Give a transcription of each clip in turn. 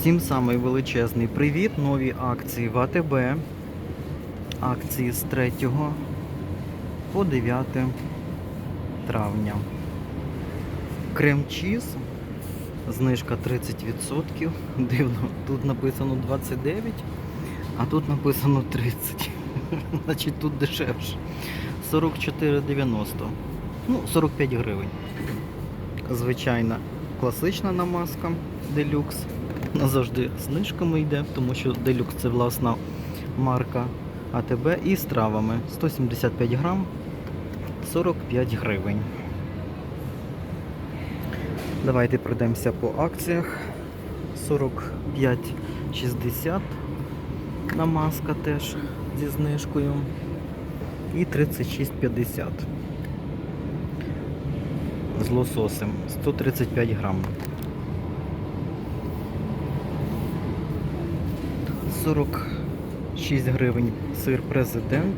Всім самий величезний привіт. Нові акції в АТБ. Акції з 3 по 9 травня. Крем-чіз. Знижка 30%. Дивно, тут написано 29, а тут написано 30. Значить тут дешевше. 44,90. Ну, 45 гривень. Звичайна класична намазка делюкс. Вона завжди знижками йде, тому що делюкс це власна марка АТБ і з травами 175 грам 45 гривень. Давайте пройдемося по акціях. 45,60 намазка теж зі знижкою. І 36,50 з лососем 135 грам. 46 гривень сир президент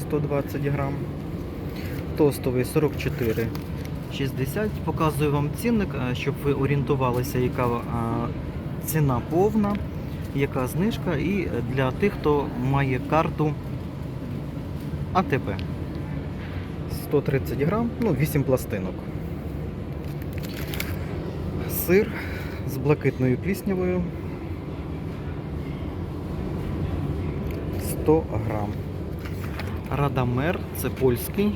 120 грам. Тостовий 44 60. Показую вам цінник, е, щоб ви орієнтувалися, яка е, ціна повна, яка знижка, і для тих, хто має карту АТБ. 130 грам, ну 8 пластинок. Сир з блакитною пліснявою 100 грам. Радамер, це польський.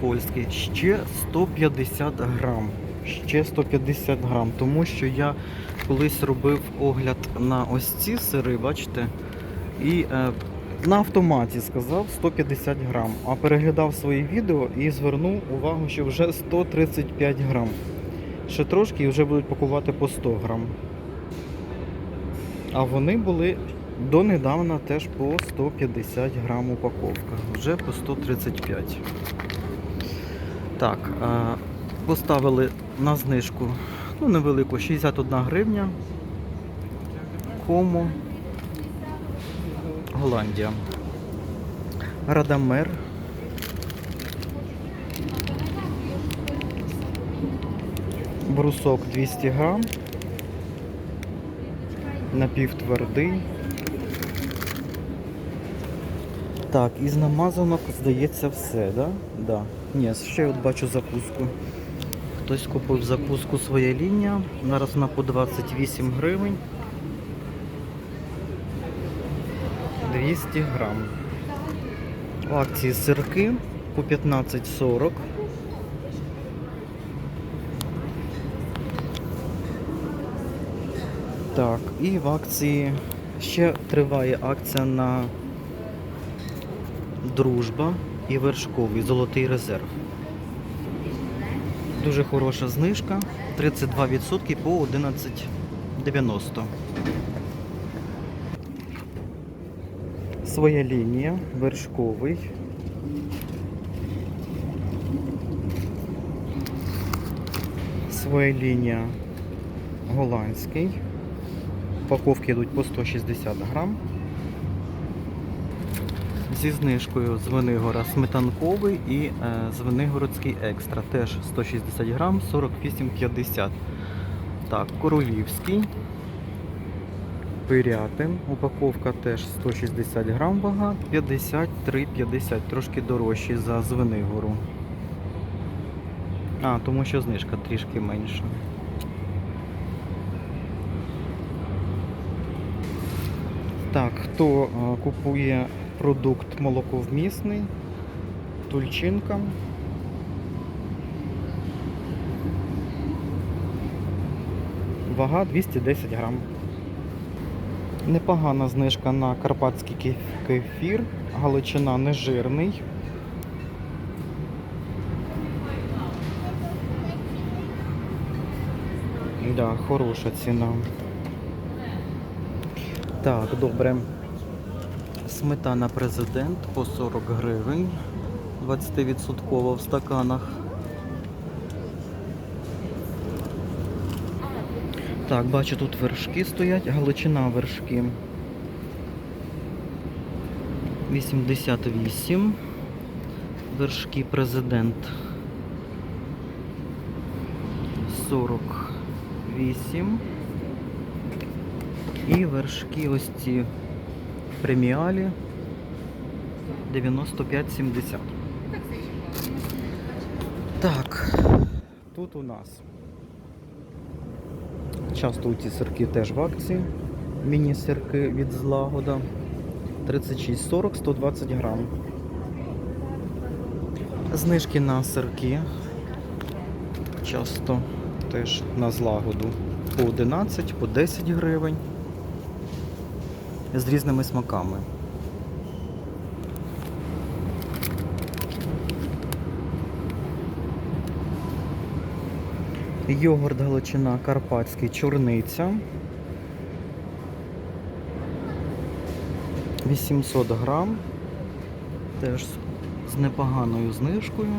Польський. Ще 150 грам. Ще 150 грам. Тому що я колись робив огляд на ось ці сири, бачите? І е, на автоматі сказав 150 грам. А переглядав свої відео і звернув увагу, що вже 135 грам. Ще трошки і вже будуть пакувати по 100 грам. А вони були донедавна теж по 150 грам упаковка. Вже по 135. Так, е, поставили на знижку ну, невелику 61 гривня. Кому Голландія. Радамер. Брусок 200 грам. Напівтвердий. Так, із намазанок, здається, все, да? Да. Ні, ще от бачу закуску. Хтось купив закуску своя лінія. Зараз вона по 28 гривень. 200 грам. В акції сирки по 15,40. Так, і в акції ще триває акція на дружба і вершковий золотий резерв. Дуже хороша знижка. 32% по 11,90. Своя лінія, вершковий. Своя лінія голландський. Упаковки йдуть по 160 грам. Зі знижкою Звенигора сметанковий і е, Звенигородський екстра. Теж 160 грам, 48,50. Так, королівський. Пирятин. Упаковка теж 160 грам вага, 53,50. Трошки дорожчі за Звенигору. А, тому що знижка трішки менша. Так, хто е, купує продукт молоковмісний, тульчинка. Вага 210 грам. Непогана знижка на карпатський кефір. Галичина нежирний. Да, хороша ціна. Так, добре. Сметана президент по 40 гривень. 20% в стаканах. Так, бачу, тут вершки стоять, галичина вершки. 88. Вершки президент. 48. І вершки ось ці преміалі 95,70. Так, тут у нас часто ці сирки теж в акції. Міні-сирки від злагода 36,40, 120 грам. Знижки на сирки. Часто теж на злагоду по 11, по 10 гривень. З різними смаками. Йогурт Галичина Карпатський чорниця. 800 грам. Теж з непоганою знижкою.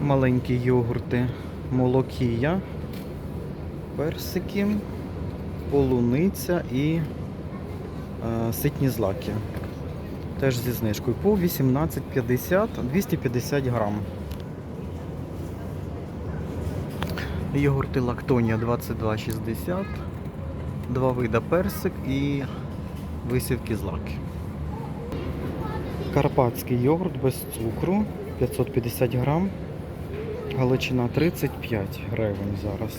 Маленькі йогурти молокія, персики, полуниця і е, ситні злаки. Теж зі знижкою по 18,50, 250 грам. Йогурти Лактонія 22,60. Два вида персик і висівки злаки. Карпатський йогурт без цукру 550 грам. Галичина 35 гривень зараз.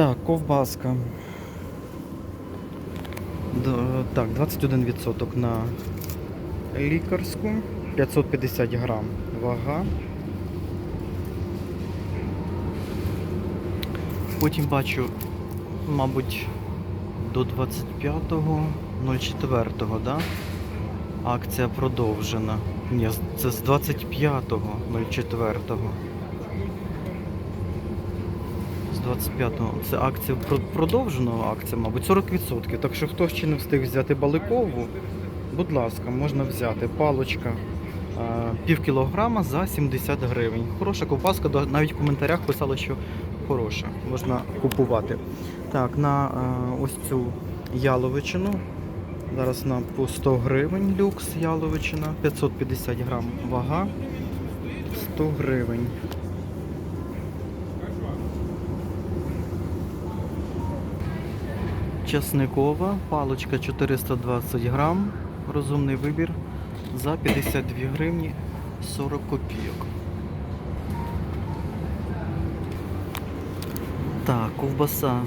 Так, ковбаска. Так, 21% на лікарську, 550 грам вага. Потім бачу, мабуть, до 25.04, да? Акція продовжена. Ні, це з 25.04. З 25-го. Це акція продовжена акція, мабуть, 40%. Так що хто ще не встиг взяти баликову, будь ласка, можна взяти. Палочка пів кілограма за 70 гривень. Хороша ковбаска, навіть в коментарях писали, що хороша, можна купувати. Так, на ось цю яловичину. Зараз на по 100 гривень люкс яловичина, 550 грам вага, 100 гривень. Часникова, паличка 420 грам, розумний вибір за 52 гривні 40 копійок. Так, ковбаса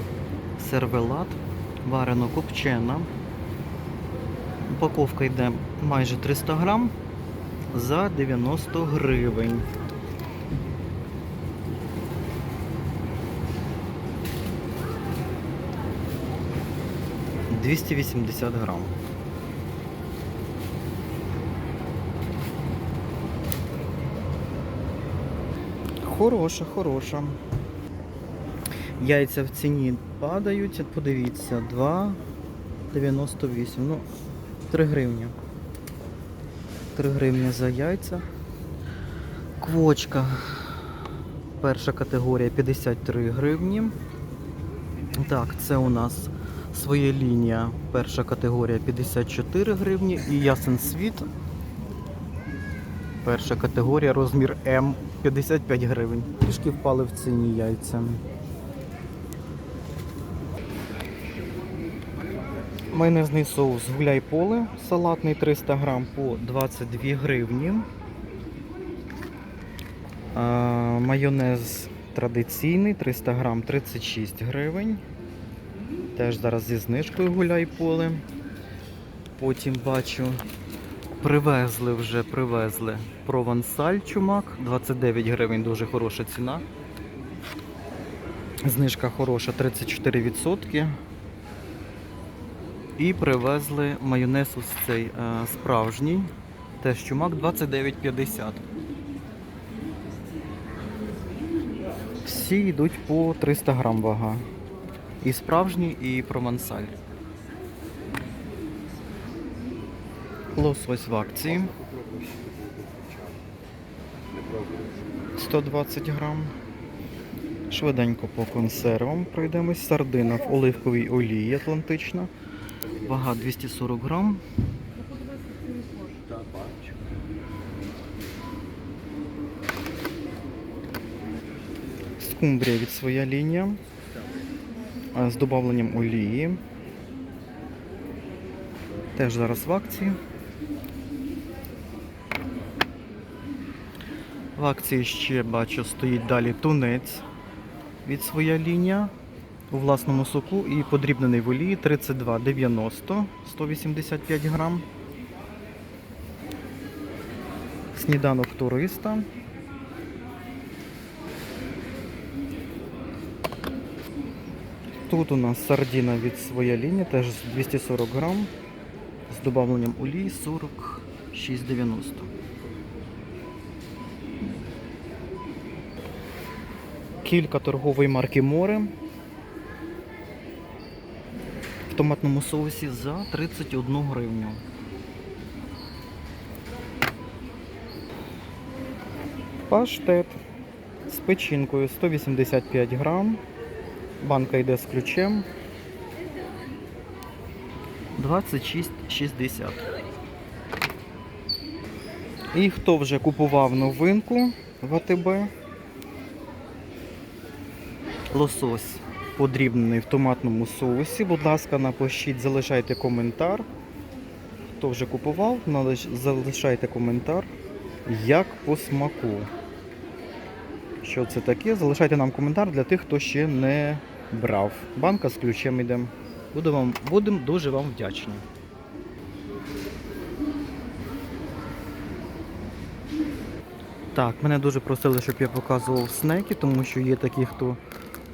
сервелат, варено копчена. Упаковка йде майже 300 грам за 90 гривень. Двісті вісімдесят грам. Хороша, хороша. Яйця в ціні падають, подивіться, 2,98. Ну, 3 гривні. 3 гривні за яйця. Квочка. Перша категорія 53 гривні. Так, це у нас своя лінія. Перша категорія 54 гривні. І ясен світ. Перша категорія, розмір М 55 гривень. Трішки впали в ціні яйця. Майонезний соус гуляй поле салатний 300 грам по 22 гривні. А, майонез традиційний 300 грам 36 гривень. Теж зараз зі знижкою гуляй поле. Потім бачу, привезли вже, привезли провансаль чумак, 29 гривень, дуже хороша ціна. Знижка хороша 34%. І привезли майонез ось цей е, справжній. Теж чумак 29,50. Всі йдуть по 300 грам вага. І справжній, і провансаль. Лосось в акції. 120 грам. Швиденько по консервам пройдемось. Сардина в оливковій олії атлантична. Вага 240 грам. Скумбрія від своя лінія з додавленням олії. Теж зараз в акції. В акції ще бачу стоїть далі тунець від своя лінія у власному соку і подрібнений в олії 32,90 185 грам. Сніданок туриста. Тут у нас сардіна від своя лінія, теж 240 грам з додавленням олії 46,90. Кілька торгової марки море в томатному соусі за 31 гривню. Паштет з печінкою 185 грам. Банка йде з ключем. 26,60. І хто вже купував новинку в АТБ? Лосось подрібнений в томатному соусі. Будь ласка, напишіть, залишайте коментар. Хто вже купував, залишайте коментар, як по смаку. Що це таке? Залишайте нам коментар для тих, хто ще не брав. Банка з ключем йде. Буду вам, будемо дуже вам вдячні. Так, мене дуже просили, щоб я показував снеки, тому що є такі, хто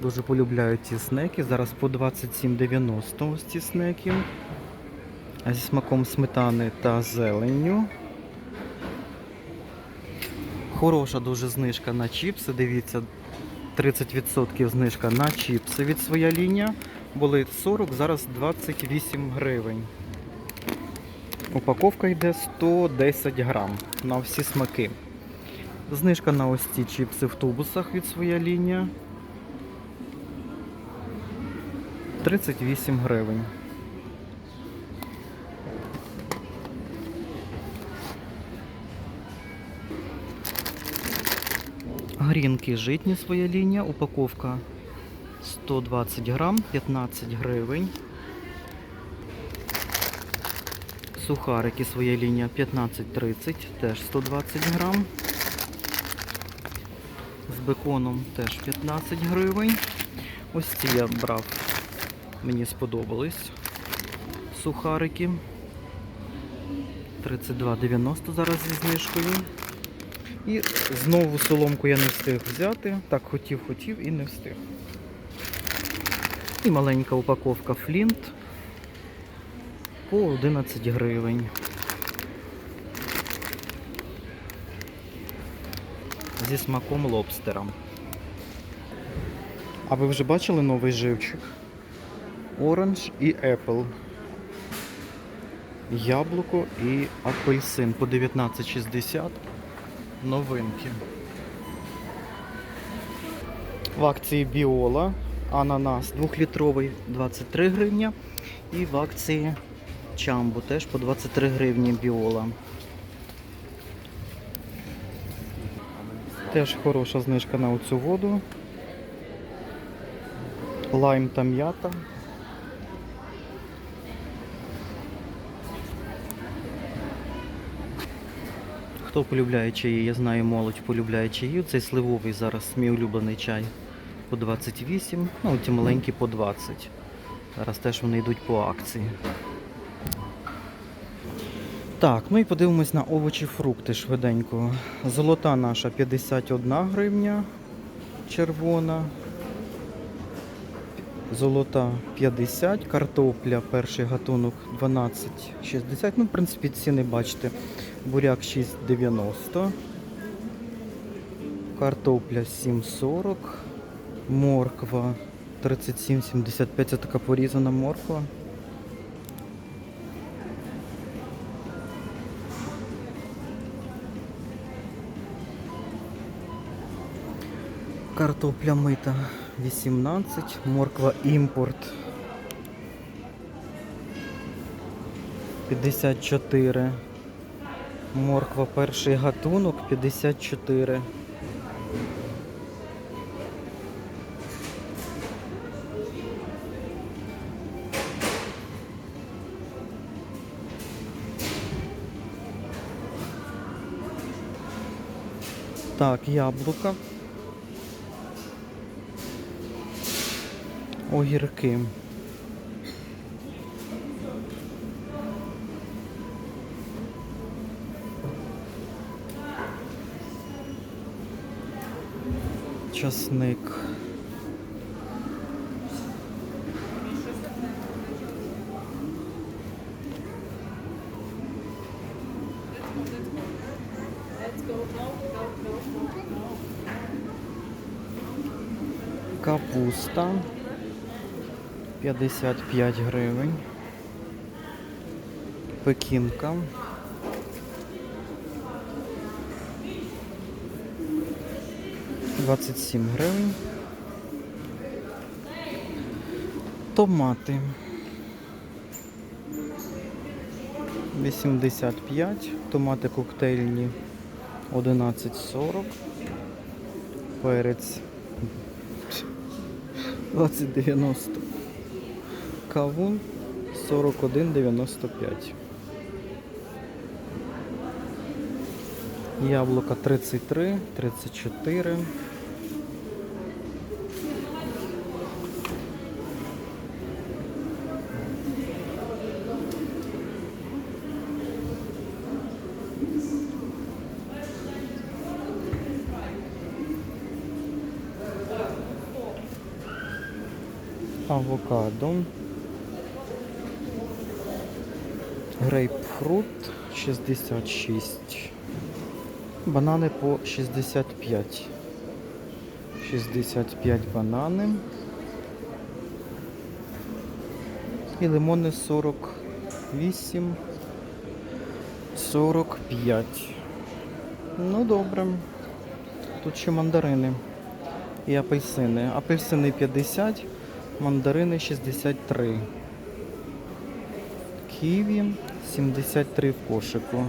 дуже полюбляють ці снеки. Зараз по 27,90 ось ці снеки. Зі смаком сметани та зеленню. Хороша дуже знижка на чіпси. Дивіться, 30% знижка на чіпси від своя лінія. Були 40, зараз 28 гривень. Упаковка йде 110 грам на всі смаки. Знижка на ось ці чіпси в тубусах від своя лінія. 38 гривень. Грінки житні своя лінія, упаковка 120 грам, 15 гривень. Сухарики своя лінія 15-30, теж 120 грам. З беконом теж 15 гривень. Ось ці я брав, мені сподобались. Сухарики. 32,90 зараз зі знижкою. І знову соломку я не встиг взяти. Так, хотів, хотів і не встиг. І маленька упаковка флінт по 11 гривень. Зі смаком лобстера. А ви вже бачили новий живчик? Оранж і Apple. Яблуко і апельсин по 19,60 новинки. В акції Біола ананас 2-літровий 23 гривня. І в акції Чамбу теж по 23 гривні Біола. Теж хороша знижка на оцю воду. Лайм та м'ята. Хто полюбляє чаї, я знаю, молодь полюбляє чаї. Цей сливовий зараз мій улюблений чай по 28, ну ті маленькі по 20. Зараз теж вони йдуть по акції. Так, ну і подивимось на овочі, фрукти швиденько. Золота наша 51 гривня червона. Золота 50, картопля перший гатунок 12,60. Ну, в принципі, ціни бачите. Буряк 6,90. Картопля 7,40. Морква 37,75. Це така порізана морква. Картопля мита 18, морква імпорт 54. Морква перший гатунок 54. Так, яблука. Огірки. Часник. Капуста 55 гривень. Пекінка. Двадцять сім гривень. Томати. 85, томати коктейльні 11,40, перець 20,90, кавун 41,95. Яблука 33, 34. Авокадо. Грейпфрут 66. Банани по 65. 65 банани. І лимони 48. 45. Ну добре. Тут ще мандарини і апельсини. Апельсини 50, мандарини 63. Ківі 73 в кошику.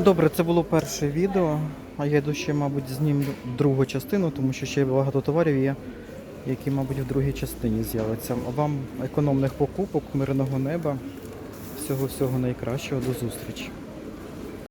Добре, це було перше відео, а я йду ще, мабуть, зніму другу частину, тому що ще багато товарів є, які, мабуть, в другій частині з'являться. Вам економних покупок, мирного неба, всього-всього найкращого, до зустрічі.